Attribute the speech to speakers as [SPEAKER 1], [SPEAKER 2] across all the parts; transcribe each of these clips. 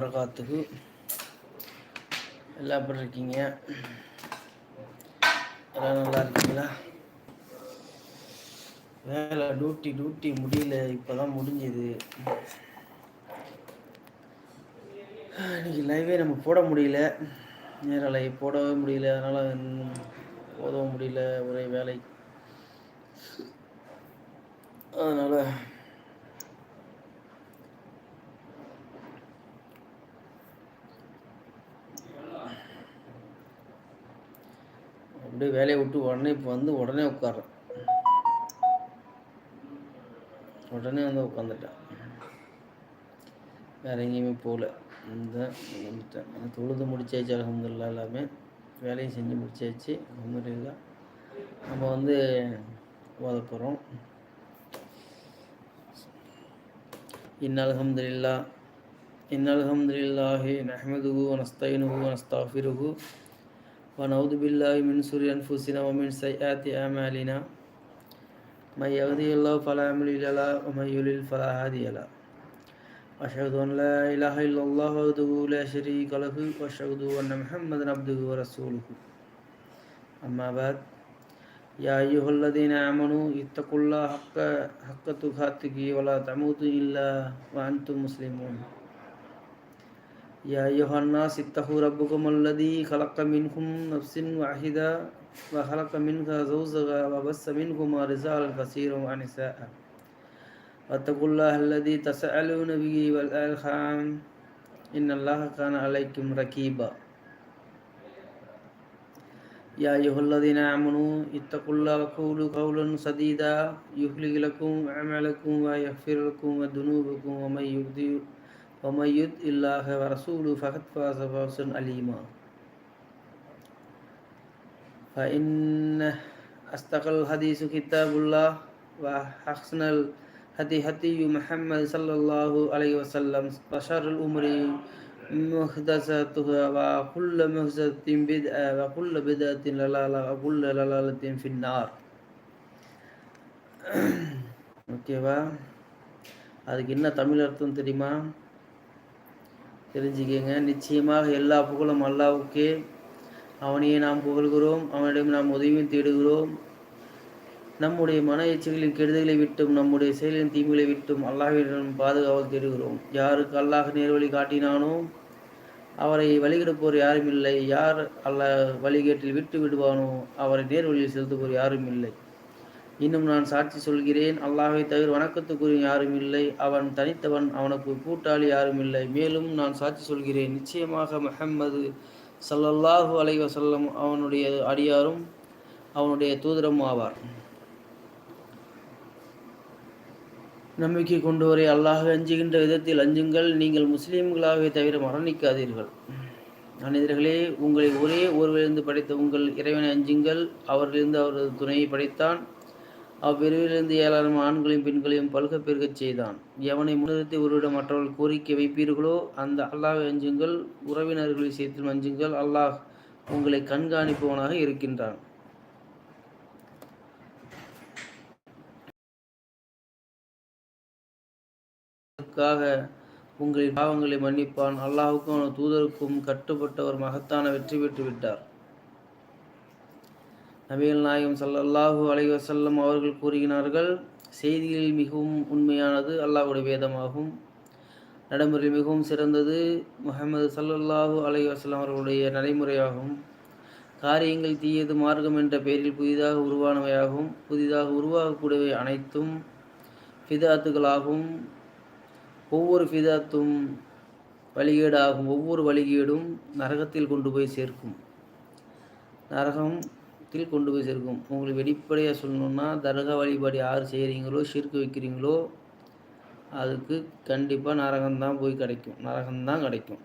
[SPEAKER 1] வரகாத்துக்கு. எல்லாம் எப்படி இருக்கீங்க? எல்லாம் நல்லா இருக்கீங்களா? வேலை டியூட்டி டியூட்டி முடியல இப்போதான் முடிஞ்சது. இன்னைக்கு லைவே நம்ம போட முடியல. நேர லைவ் போடவே முடியல. அதனால் போதவும் முடியல. ஒரே வேலை. அதனால் அப்படியே வேலையை விட்டு உடனே இப்போ வந்து உடனே உட்காடுறேன் உடனே வந்து உட்காந்துட்டேன் வேற எங்கேயுமே போகல. இந்த வந்துட்டேன். தொழுது முடிச்சாச்சு அலமதுல்லா எல்லாமே. வேலையும் செஞ்சு முடிச்சாச்சு அலமதுல்லா நம்ம வந்து ஓத போகிறோம் இன் அலமதுல்லா இன் அலமதுல்லாஹி நஹமதுஹு வனஸ்தைனுஹு வனஸ்தாஃபிருஹு ونعوذ بالله من سر أنفسنا ومن سيئات أعمالنا. من يهدي الله فلا مضل له ومن يضلل فلا هادي له. أشهد أن لا إله إلا الله وحده لا شريك له وأشهد أن محمدا عبده ورسوله. أما بعد يا أيها الذين آمنوا اتقوا الله حق حق تقاته ولا تموتوا إلا وأنتم مسلمون. يا أيها الناس اتقوا ربكم الذي خلق منكم نفس واحدة وخلق منها زوجها وبث منهما رجالا كثيرا ونساء. واتقوا الله الذي تسألون به والأرحام. إن الله كان عليكم ركيبا. يا أيها الذين آمنوا اتقوا الله وقولوا قولا سديدا يخلق لكم أعمالكم ويغفر لكم ذنوبكم ومن يؤذي ومن يطع الله ورسوله فقد فاز فوزا عليما فإن أصدق الحديث كتاب الله وأحسن الهدي هدي محمد صلى الله عليه وسلم وشر الأمور محدثاتها وكل محدثة بدعة وكل بدعة ضلالة وكل ضلالة في النار ஓகேவா அதுக்கு என்ன தமிழ் அர்த்தம் தெரியுமா தெரிஞ்சுக்கங்க. நிச்சயமாக எல்லா புகழும் அல்லாவுக்கே. அவனையே நாம் புகழ்கிறோம். அவனிடம் நாம் உதவியும் தேடுகிறோம். நம்முடைய மன எச்சைகளின் கெடுதலை விட்டும் நம்முடைய செயலின் தீமைகளை விட்டும் அல்லாஹ்விடம் பாதுகாவல் தேடுகிறோம். யாருக்கு அல்லாஹ் நேர்வழி காட்டினானோ அவரை வழிகெடுப்போர் யாரும் இல்லை. யார் அல்ல வழிகேட்டில் விட்டு விடுவானோ அவரை நேர்வழியில் செலுத்துவோர் யாரும் இல்லை. இன்னும் நான் சாட்சி சொல்கிறேன். அல்லாஹை தவிர வணக்கத்துக்குரிய யாரும் இல்லை. அவன் தனித்தவன் அவனுக்கு கூட்டாளி யாரும் இல்லை. மேலும் நான் சாட்சி சொல்கிறேன். நிச்சயமாக முஹம்மது சல்லல்லாஹு அலைவசல்லம் அவனுடைய அடியாரும் அவனுடைய தூதரும் ஆவார். நம்பிக்கை கொண்டோரை அல்லாஹ் அஞ்சுகின்ற விதத்தில் அஞ்சுங்கள். நீங்கள் முஸ்லீம்களாகவே தவிர மரணிக்காதீர்கள். மனிதர்களே உங்களை ஒரே ஒருவரிலிருந்து படைத்த உங்கள் இறைவனை அஞ்சுங்கள். அவரிலிருந்து அவரது துணையை படைத்தான். அவ்விரிவிலிருந்து ஏராளம் ஆண்களையும் பெண்களையும் பல்க பெருகச் செய்தான். எவனை முன்னிறுத்தி ஒருவிடம் மற்றவர்கள் கோரிக்கை வைப்பீர்களோ அந்த அல்லாஹ் அஞ்சுங்கள் உறவினர்கள் விஷயத்தில் அஞ்சுங்கள். அல்லாஹ் உங்களை கண்காணிப்பவனாக இருக்கின்றான். உங்களின் பாவங்களை மன்னிப்பான். அல்லாஹுக்கும் தூதருக்கும் கட்டுப்பட்டவர் மகத்தான வெற்றி பெற்று விட்டார் நபிகள் நாயகம் சல்லல்லாஹூ அலைவசல்லம் அவர்கள் கூறுகிறார்கள் செய்திகளில் மிகவும் உண்மையானது அல்லாஹுடைய வேதமாகும். நடைமுறையில் மிகவும் சிறந்தது முகமது சல்லல்லாஹூ அலைவசல்லம் அவர்களுடைய நடைமுறையாகும். காரியங்கள் தீயது மார்க்கம் என்ற பெயரில் புதிதாக உருவானவையாகும். புதிதாக உருவாகக்கூடியவை அனைத்தும் ஃபிதாத்துகளாகும். ஒவ்வொரு ஃபிதாத்தும் வழிகேடாகும். ஒவ்வொரு வழிகேடும் நரகத்தில் கொண்டு போய் சேர்க்கும். நரகம் கீழ் கொண்டு போய் சேர்க்கும். உங்களுக்கு வெளிப்படையாக சொல்லணுன்னா தர்கா வழிபாடு யார் செய்கிறீங்களோ ஷிர்க்கு வைக்கிறீங்களோ அதுக்கு கண்டிப்பாக நரகம்தான் போய் கிடைக்கும். நரகம்தான் கிடைக்கும்.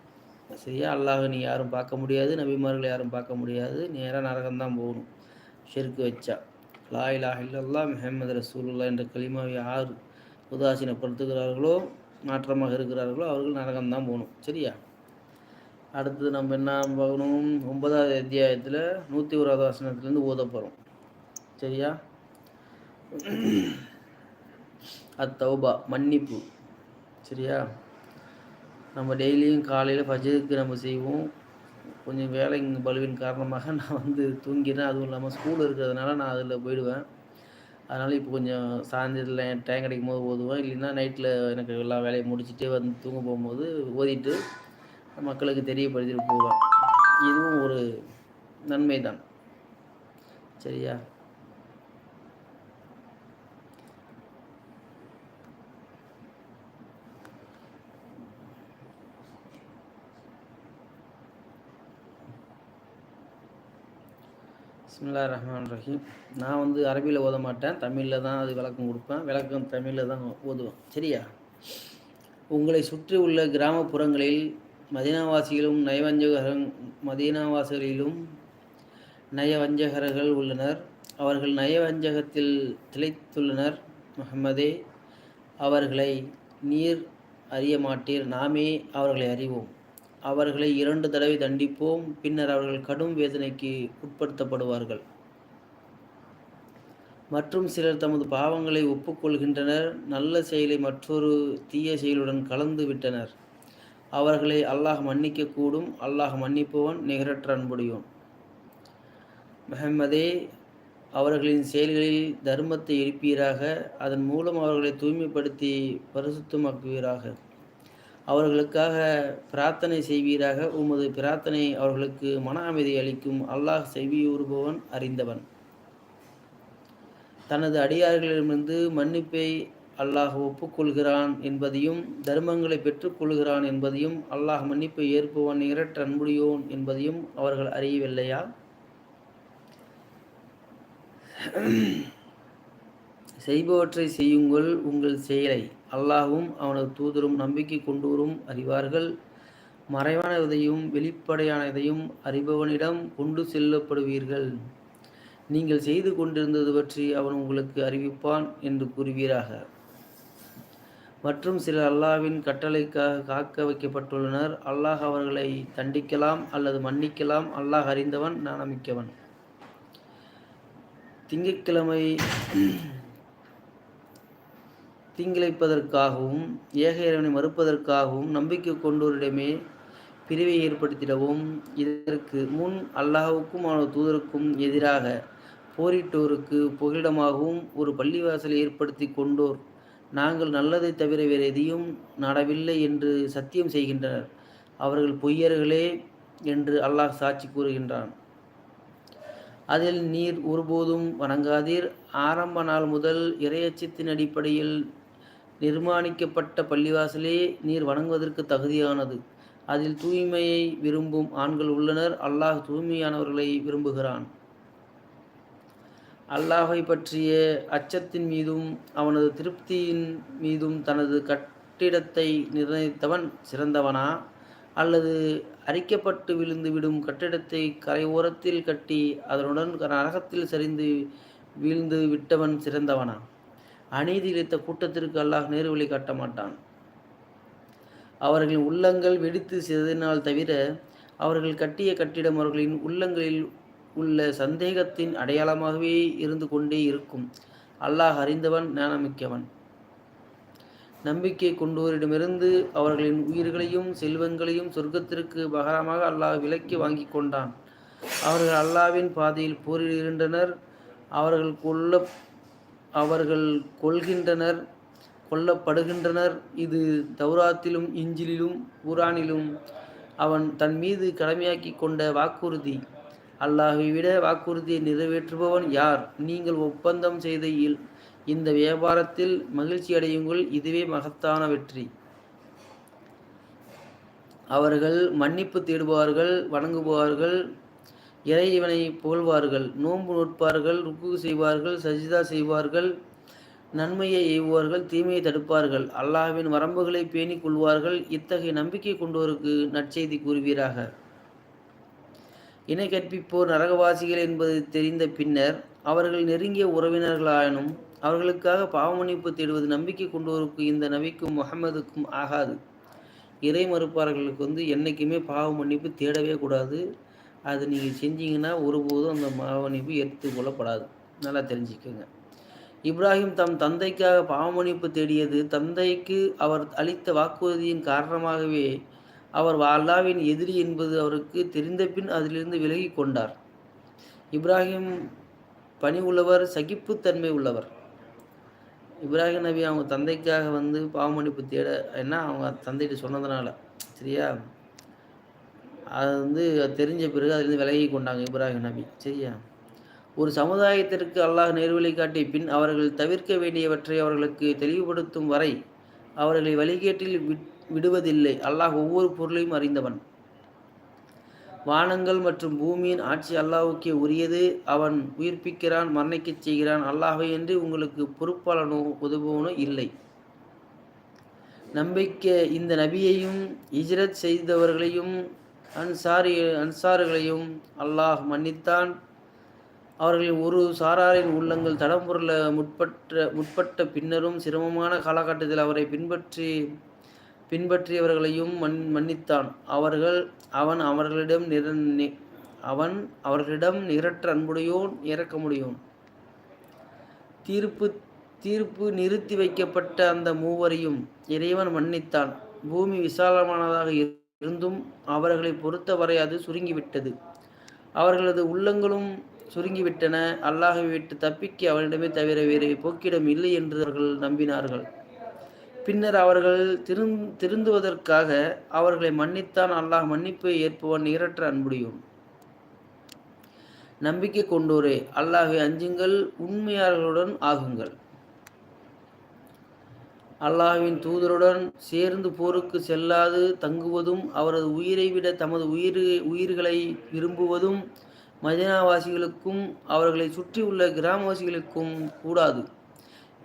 [SPEAKER 1] சரியா? அல்லாஹ் நீ யாரும் பார்க்க முடியாது நபிமார்கள் யாரும் பார்க்க முடியாது. நேராக நரகம்தான் போகணும். ஷிர்க்கு வச்சா. லா இலாஹ் இல்லல்லா முஹம்மது ரசூலுல்லா என்ற களிமாவை யார் உதாசீனப்படுத்துகிறார்களோ நாற்றமாக இருக்கிறார்களோ அவர்கள் நரகம்தான் போகணும். சரியா? அடுத்தது நம்ம என்ன பார்க்கணும்? ஒன்பதாவது அத்தியாயத்தில் நூற்றி ஓராவது வசனத்துலேருந்து ஓத போகிறோம் சரியா? அத்தௌபா மன்னிப்பு. சரியா? நம்ம டெய்லியும் காலையில் ஃபஜருக்கு நம்ம செய்வோம். கொஞ்சம் வேலை பலுவின் காரணமாக நான் வந்து தூங்கிடுறேன். அதுவும் இல்லாமல் ஸ்கூல் இருக்கிறதுனால நான் அதில் போயிடுவேன். அதனால் இப்போ கொஞ்சம் சாயந்தரத்தில் டைம் கிடைக்கும் போது ஓதுவேன். இல்லைன்னா நைட்டில் எனக்கு எல்லா வேலையும் முடிச்சுட்டு வந்து தூங்க போகும்போது ஓதிட்டு மக்களுக்கு தெரியப்படுத்திட்டு போவேன் இதுவும் ஒரு நன்மை தான் சரியா? பிஸ்மில்லா ரஹ்மான் ரஹீம். நான் வந்து அரபியில் ஓத மாட்டேன். தமிழில் தான் அது விளக்கம் கொடுப்பேன். விளக்கம் தமிழில் தான் ஓதுவேன். சரியா? உங்களை சுற்றி உள்ள கிராமப்புறங்களில் மதீனாவாசிகளும் நயவஞ்சகர் மதீனாவாசிகளிலும் நயவஞ்சகர்கள் உள்ளனர். அவர்கள் நயவஞ்சகத்தில் திளைத்துள்ளனர். முகமதே அவர்களை நீர் அறிய மாட்டீர். நாமே அவர்களை அறிவோம். அவர்களை இரண்டு தடவை தண்டிப்போம். பின்னர் அவர்கள் கடும் வேதனைக்கு உட்படுத்தப்படுவார்கள். மற்றும் சிலர் தமது பாவங்களை ஒப்புக்கொள்கின்றனர். நல்ல செயலை மற்றொரு தீய செயலுடன் கலந்து விட்டனர். அவர்களை அல்லாஹ் மன்னிக்கக்கூடும். அல்லாஹ் மன்னிப்பவன் நிகரற்ற அன்புடையோன் மெஹம்மதே அவர்களின் செயல்களில் தர்மத்தை எழுப்பீராக. அதன் மூலம் அவர்களை தூய்மைப்படுத்தி பரிசுத்தமாக்குவீராக. அவர்களுக்காக பிரார்த்தனை செய்வீராக. உமது பிரார்த்தனை அவர்களுக்கு மன அமைதி அளிக்கும். அல்லாஹ் செவியூறுபவன் அறிந்தவன். தனது அடியார்களிடமிருந்து மன்னிப்பை அல்லாஹ் ஒப்புக்கொள்கிறான் என்பதையும் தர்மங்களை பெற்றுக்கொள்கிறான் என்பதையும் அல்லாஹ் மன்னிப்பை ஏற்பவன் இரட்ட அன்புடையோன் என்பதையும் அவர்கள் அறியவில்லையா? செய்பவற்றை செய்யுங்கள் உங்கள் செயலை. அல்லாஹும் அவனது தூதரும் நம்பிக்கை கொண்டோரும் அறிவார்கள். மறைவானதையும் வெளிப்படையானதையும் அறிபவனிடம் கொண்டு செல்லப்படுவீர்கள். நீங்கள் செய்து கொண்டிருந்தது பற்றி அவன் உங்களுக்கு அறிவிப்பான் என்று கூறுவீராக. மற்றும் சில அல்லாவின் கட்டளைக்காக காக்க வைக்கப்பட்டுள்ளனர். அல்லாஹ் அவர்களை தண்டிக்கலாம் அல்லது மன்னிக்கலாம். அல்லாஹ் அறிந்தவன் நாணமிக்கவன் திங்கட்கிழமை தீங்கிழைப்பதற்காகவும் ஏக இறைவனை மறுப்பதற்காகவும் நம்பிக்கை கொண்டோரிடமே பிரிவை ஏற்படுத்திடவும் இதற்கு முன் அல்லாஹுக்கும் அவனது தூதருக்கும் எதிராக போரிட்டோருக்கு புகலிடமாகவும் ஒரு பள்ளிவாசலை ஏற்படுத்தி கொண்டோர் நாங்கள் நல்லதை தவிர வேறு எதையும் நடவில்லை என்று சத்தியம் செய்கின்றனர். அவர்கள் பொய்யர்களே என்று அல்லாஹ் சாட்சி கூறுகின்றான். அதில் நீர் ஒருபோதும் வணங்காதீர். ஆரம்ப நாள் முதல் இறையச்சத்தின் அடிப்படையில் நிர்மாணிக்கப்பட்ட பள்ளிவாசலே நீர் வணங்குவதற்கு தகுதியானது. அதில் தூய்மையை விரும்பும் ஆண்கள் உள்ளனர். அல்லாஹ் தூய்மையானவர்களை விரும்புகிறான். அல்லாஹை பற்றிய அச்சத்தின் மீதும் அவனது திருப்தியின் மீதும் தனது கட்டிடத்தை நிர்ணயித்தவன் சிறந்தவனா? அல்லது அரிக்கப்பட்டு விழுந்து விடும் கட்டிடத்தை கரையோரத்தில் கட்டி அதனுடன் நரகத்தில் சரிந்து வீழ்ந்து விட்டவன் சிறந்தவனா? அநீதி இழைத்த கூட்டத்திற்கு அல்லாஹ் நேர்வழி காட்ட மாட்டான். அவர்களின் உள்ளங்கள் வெடித்து சிதறினால் தவிர அவர்கள் கட்டிய கட்டிடம் அவர்களின் உள்ளங்களில் உள்ள சந்தேகத்தின் அடையாளமாகவே இருந்து கொண்டே இருக்கும். அல்லாஹ் அறிந்தவன் ஞானமிக்கவன். நம்பிக்கை கொண்டோரிடமிருந்து அவர்களின் உயிர்களையும் செல்வங்களையும் சொர்க்கத்திற்கு பகரமாக அல்லாஹ் விலக்கி வாங்கி கொண்டான். அவர்கள் அல்லாவின் பாதையில் போரிடுகின்றனர். அவர்கள் கொல்ல அவர்கள் கொள்கின்றனர் கொல்லப்படுகின்றனர். இது தௌராத்திலும் இஞ்சிலும் குரானிலும் அவன் தன் மீது கடமையாக்கி கொண்ட வாக்குறுதி. அல்லாஹை விட வாக்குறுதியை நிறைவேற்றுபவன் யார்? நீங்கள் ஒப்பந்தம் செய்த இந்த வியாபாரத்தில் மகிழ்ச்சி அடையுங்கள். இதுவே மகத்தான வெற்றி. அவர்கள் மன்னிப்பு தேடுவார்கள் வணங்குவார்கள் இறைவனை புகழ்வார்கள் நோன்பு நோட்பார்கள் ருக்கு செய்வார்கள் சஜிதா செய்வார்கள் நன்மையை எய்வார்கள் தீமையை தடுப்பார்கள். அல்லாஹ்வின் வரம்புகளை பேணிக் கொள்வார்கள். இத்தகைய நம்பிக்கை கொண்டோருக்கு நற்செய்தி கூறுவீராக. இணை கற்பிப்போர் நரகவாசிகள் என்பது தெரிந்த பின்னர் அவர்கள் நெருங்கிய உறவினர்களாயினும் அவர்களுக்காக பாவமன்னிப்பு தேடுவது நம்பிக்கை கொண்டோருக்கு இந்த நபிக்கும் முகமதுக்கும் ஆகாது. இறை மறுப்பாளர்களுக்கு வந்து என்றைக்குமே பாவ மன்னிப்பு தேடவே கூடாது. அது நீங்கள் செஞ்சீங்கன்னா ஒருபோதும் அந்த மன்னிப்பு எடுத்துக்கொள்ளப்படாது நல்லா தெரிஞ்சுக்கோங்க. இப்ராஹிம் தம் தந்தைக்காக பாவமன்னிப்பு தேடியது தந்தைக்கு அவர் அளித்த வாக்குறுதியின் காரணமாகவே அவர் அல்லாவின் எதிரி என்பது அவருக்கு தெரிந்த பின் அதிலிருந்து விலகி கொண்டார். இப்ராஹிம் பணி உள்ளவர் சகிப்புத்தன்மை உள்ளவர். இப்ராஹிம் நபி அவங்க தந்தைக்காக வந்து பாவமன்னிப்பு தேட என்ன? அவங்க தந்தைகிட்ட சொன்னதுனால. சரியா? அது வந்து தெரிஞ்ச பிறகு அதுலேருந்து விலகி கொண்டாங்க இப்ராஹிம் நபி. சரியா? ஒரு சமுதாயத்திற்கு அல்லாஹ் நேர்வழி காட்டிய பின் அவர்கள் தவிர்க்க வேண்டியவற்றை அவர்களுக்கு தெளிவுபடுத்தும் வரை அவர்களை வழிகேட்டில் விட் விடுவதில்லை. அல்லாஹ் ஒவ்வொரு பொருளையும் அறிந்தவன். வானங்கள் மற்றும் பூமியின் ஆட்சி அல்லாஹுக்கே உரியது. அவன் உயிர்ப்பிக்கிறான் மரணிக்கச் செய்கிறான். அல்லாஹை என்று உங்களுக்கு பொறுப்பாளனோ உதவுவனோ இல்லை. நம்பிக்கை இந்த நபியையும் இஜ்ரத் செய்தவர்களையும் அன்சாரி அன்சார்களையும் அல்லாஹ் மன்னித்தான். அவர்களின் ஒரு சாராரின் உள்ளங்கள் தடம்புரல முற்பட்ட முற்பட்ட பின்னரும் சிரமமான காலகட்டத்தில் அவரை பின்பற்றி பின்பற்றியவர்களையும் மன் மன்னித்தான். அவர்கள் அவன் அவர்களிடம் நிர அவன் அவர்களிடம் நிரற்ற அன்புடையோன் இறக்க முடியும் தீர்ப்பு தீர்ப்பு நிறுத்தி வைக்கப்பட்ட அந்த மூவரையும் இறைவன் மன்னித்தான். பூமி விசாலமானதாக இருந்தும் அவர்களை பொறுத்தவரை அது சுருங்கிவிட்டது. அவர்களது உள்ளங்களும் சுருங்கிவிட்டன. அல்லாஹை விட்டு தப்பிக்க அவனிடமே தவிர வேறு போக்கிடம் இல்லை என்று அவர்கள் நம்பினார்கள். பின்னர் அவர்கள் திருந் திருந்துவதற்காக அவர்களை மன்னித்தான் அல்லாஹ் மன்னிப்பை ஏற்பவன் நிகரற்ற அன்புடையும் நம்பிக்கை கொண்டோரே அல்லாஹை அஞ்சுங்கள் உண்மையாளர்களுடன் ஆகுங்கள். அல்லாஹ்வின் தூதருடன் சேர்ந்து போருக்கு செல்லாது தங்குவதும் அவரது உயிரை விட தமது உயிர் உயிர்களை விரும்புவதும் மதினாவாசிகளுக்கும் அவர்களை சுற்றியுள்ள கிராமவாசிகளுக்கும் கூடாது.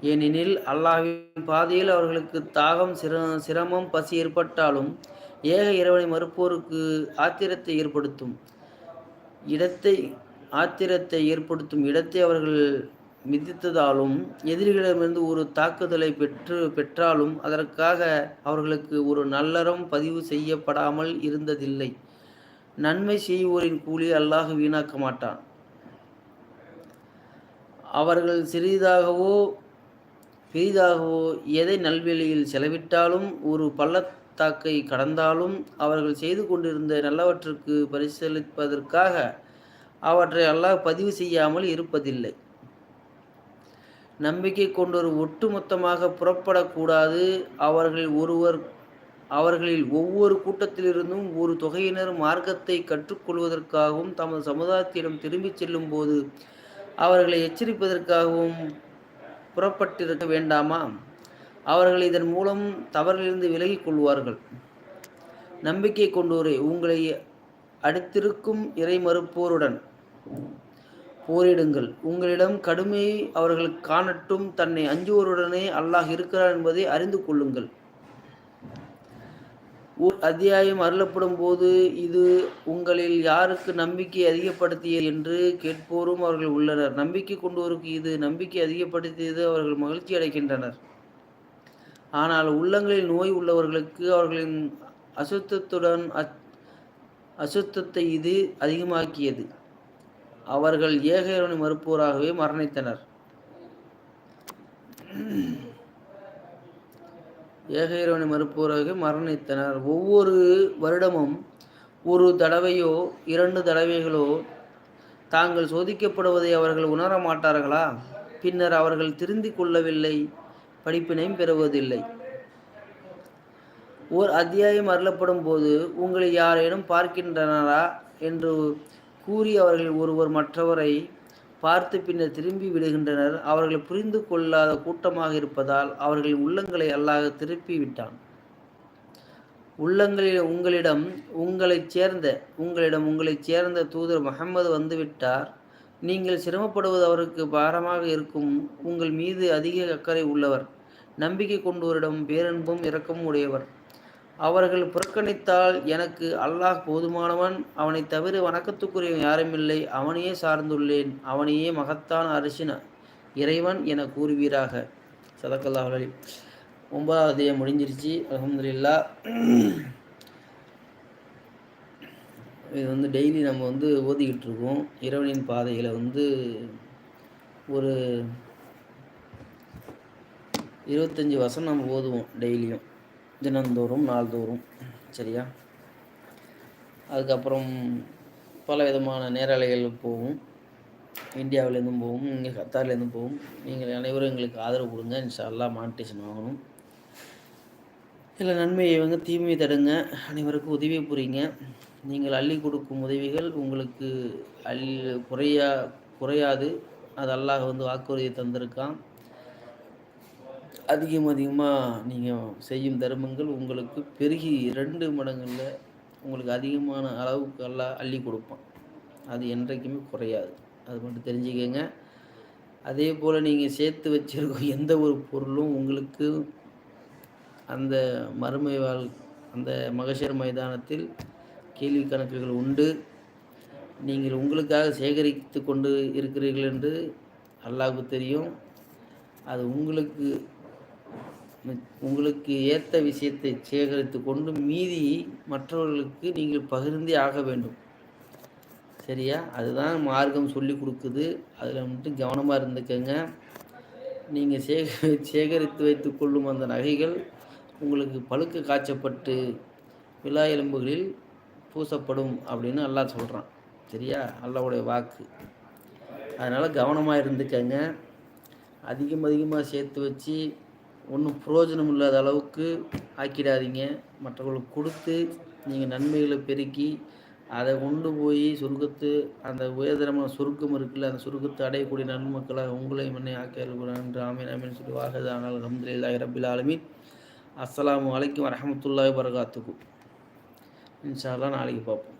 [SPEAKER 1] ஏனெனில் அல்லாஹ்வின் பாதையில் அவர்களுக்கு தாகம் சிர சிரமம் பசி ஏற்பட்டாலும் ஏக இறைவனை மறுப்போருக்கு ஆத்திரத்தை ஏற்படுத்தும். இடத்தை ஆத்திரத்தை ஏற்படுத்தும் இடத்தை அவர்கள் மிதித்ததாலும் எதிரிகளிடமிருந்து ஒரு தாக்குதலை பெற்று பெற்றாலும் அதற்காக அவர்களுக்கு ஒரு நல்லறம் பதிவு செய்யப்படாமல் இருந்ததில்லை. நன்மை செய்வோரின் கூலி அல்லாஹ் வீணாக்க மாட்டான். அவர்கள் சிறிதாகவோ பெரிதாகவோ எதை நல்வெளியில் செலவிட்டாலும் ஒரு பள்ளத்தாக்கை கடந்தாலும் அவர்கள் செய்து கொண்டிருந்த நல்லவற்றுக்கு பரிசீலிப்பதற்காக அவற்றை அல்லாஹ் பதிவு செய்யாமல் இருப்பதில்லை. நம்பிக்கை கொண்டொரு ஒட்டுமொத்தமாக புறப்படக்கூடாது. அவர்களில் ஒருவர் அவர்களில் ஒவ்வொரு கூட்டத்திலிருந்தும் ஒரு தொகையினர் மார்க்கத்தை கற்றுக்கொள்வதற்காகவும் தமது சமுதாயத்திடம் திரும்பிச் செல்லும் போது அவர்களை எச்சரிப்பதற்காகவும் புறப்பட்டிருக்க வேண்டாமா? அவர்கள் இதன் மூலம் தவறிலிருந்து விலகிக் கொள்வார்கள். நம்பிக்கை கொண்டோரே உங்களை அடுத்திருக்கும் இறை மறுப்போருடன் போரிடுங்கள். உங்களிடம் கடுமையை அவர்கள் காணட்டும். தன்னை அஞ்சுவோருடனே அல்லாஹ் இருக்கிறார் என்பதை அறிந்து கொள்ளுங்கள். ஓர் அத்தியாயம் அருளப்படும் போது இது உங்களில் யாருக்கு நம்பிக்கை அதிகப்படுத்தியது என்று கேட்போரும் அவர்கள் உள்ளனர். நம்பிக்கை கொண்டோருக்கு இது நம்பிக்கை அதிகப்படுத்தியது அவர்கள் மகிழ்ச்சி அடைகின்றனர். ஆனால் உள்ளங்களில் நோய் உள்ளவர்களுக்கு அவர்களின் அசுத்தத்துடன் அசுத்தத்தை இது அதிகமாக்கியது. அவர்கள் ஏக மறுப்போராகவே மரணித்தனர். ஏக இறைவனை மறுப்பவராக மரணித்தனர். ஒவ்வொரு வருடமும் ஒரு தடவையோ இரண்டு தடவைகளோ தாங்கள் சோதிக்கப்படுவதை அவர்கள் உணர மாட்டார்களா? பின்னர் அவர்கள் திருந்தி கொள்ளவில்லை படிப்பினையும் பெறுவதில்லை. ஓர் அத்தியாயம் அருளப்படும் போது உங்களை யாரேனும் பார்க்கின்றனரா? என்று கூறி அவர்கள் ஒருவர் மற்றவரை பார்த்து பின்னர் திரும்பி விடுகின்றனர். அவர்கள் புரிந்து கொள்ளாத கூட்டமாக இருப்பதால் அவர்களின் உள்ளங்களை அல்லாஹ் திருப்பி விட்டான். உள்ளங்களில் உங்களிடம் உங்களைச் சேர்ந்த உங்களிடம் உங்களைச் சேர்ந்த தூதர் முகமது வந்துவிட்டார் நீங்கள் சிரமப்படுவது அவருக்கு பாரமாக இருக்கும். உங்கள் மீது அதிக அக்கறை உள்ளவர். நம்பிக்கை கொண்டோரிடம் பேரன்பும் இரக்கமும் உடையவர். அவர்கள் புறக்கணித்தால் எனக்கு அல்லாஹ் போதுமானவன். அவனை தவிர வணக்கத்துக்குரிய யாருமில்லை. அவனையே சார்ந்துள்ளேன். அவனையே மகத்தான அரிசின இறைவன் என கூறுவீராக. சதக்கல்லா அலி ஒன்பதாவது அத்தியாயம் முடிஞ்சிருச்சு. அலமதுல்லா இது வந்து டெய்லி நம்ம வந்து ஓதிக்கிட்டு இருக்கோம். இறைவனின் பாதையில் வந்து ஒரு இருபத்தஞ்சி வருஷம் நம்ம ஓதுவோம் டெய்லியும். தினந்தோறும் நாள்தோறும் சரியா? அதுக்கப்புறம் பல விதமான நேரலைகள் போகும். இந்தியாவிலேருந்தும் போகும் இங்கே கத்தார்லேருந்தும் போகும். நீங்கள் அனைவரும் எங்களுக்கு ஆதரவு கொடுங்க. இன்ஷா அல்லா மானிட்டேஷன் வாங்கணும். இல்லை நன்மையை வந்து தீமையை தடுங்க. அனைவருக்கும் உதவி புரியுங்க. நீங்கள் அள்ளி கொடுக்கும் உதவிகள் உங்களுக்கு அள்ளி குறையா குறையாது. அது அல்லாஹ் வந்து வாக்குறுதியை தந்திருக்கான். அதிகம் அதிகமாக நீங்கள் செய்யும் தர்மங்கள் உங்களுக்கு பெருகி ரெண்டு மடங்களில் உங்களுக்கு அதிகமான அளவுக்கு எல்லாம் அள்ளி கொடுப்பான் அது என்றைக்குமே குறையாது. அது மட்டும் தெரிஞ்சுக்கங்க. அதே போல் நீங்கள் சேர்த்து வச்சிருக்க எந்த ஒரு பொருளும் உங்களுக்கு அந்த மறுமை வாழ் அந்த மகசர் மைதானத்தில் கேள்வி கணக்குகள் உண்டு. நீங்கள் உங்களுக்காக சேகரித்து கொண்டு இருக்கிறீர்கள் என்று அல்லாவுக்கு தெரியும். அது உங்களுக்கு உங்களுக்கு ஏற்ற விஷயத்தை சேகரித்து கொண்டு மீதி மற்றவர்களுக்கு நீங்கள் பகிர்ந்தே ஆக வேண்டும். சரியா? அதுதான் மார்க்கம் சொல்லி கொடுக்குது. அதில் வந்துட்டு கவனமாக இருந்துக்கங்க. நீங்கள் சேக சேகரித்து வைத்து கொள்ளும் அந்த நகைகள் உங்களுக்கு பழுக்க காய்ச்சப்பட்டு விழா எலும்புகளில் பூசப்படும் அப்படின்னு அல்லா சொல்கிறான் சரியா? அல்லாவுடைய வாக்கு. அதனால் கவனமாக இருந்துக்கங்க. அதிகம் அதிகமாக சேர்த்து வச்சு ஒன்றும் பிரயோஜனம் இல்லாத அளவுக்கு ஆக்கிடாதீங்க. மற்றவர்களுக்கு கொடுத்து நீங்கள் நன்மைகளை பெருக்கி அதை கொண்டு போய் சுருக்கத்து அந்த உயர்தரமான சுருக்கம் இருக்குல்ல அந்த சுருக்கத்தை அடையக்கூடிய நன்மக்களாக உங்களையும் என்னை ஆக்கிய ஆமீன் ஆமீன் சொல்லி வாகது ஆனால் அலமதுல்லாஹி ரபில் ஆலமின் அஸ்லாம் வலைக்கம் வரமத்துல்லாய் வரகாத்துக்கும் இன்ஷால்லாம் நாளைக்கு பார்ப்போம்.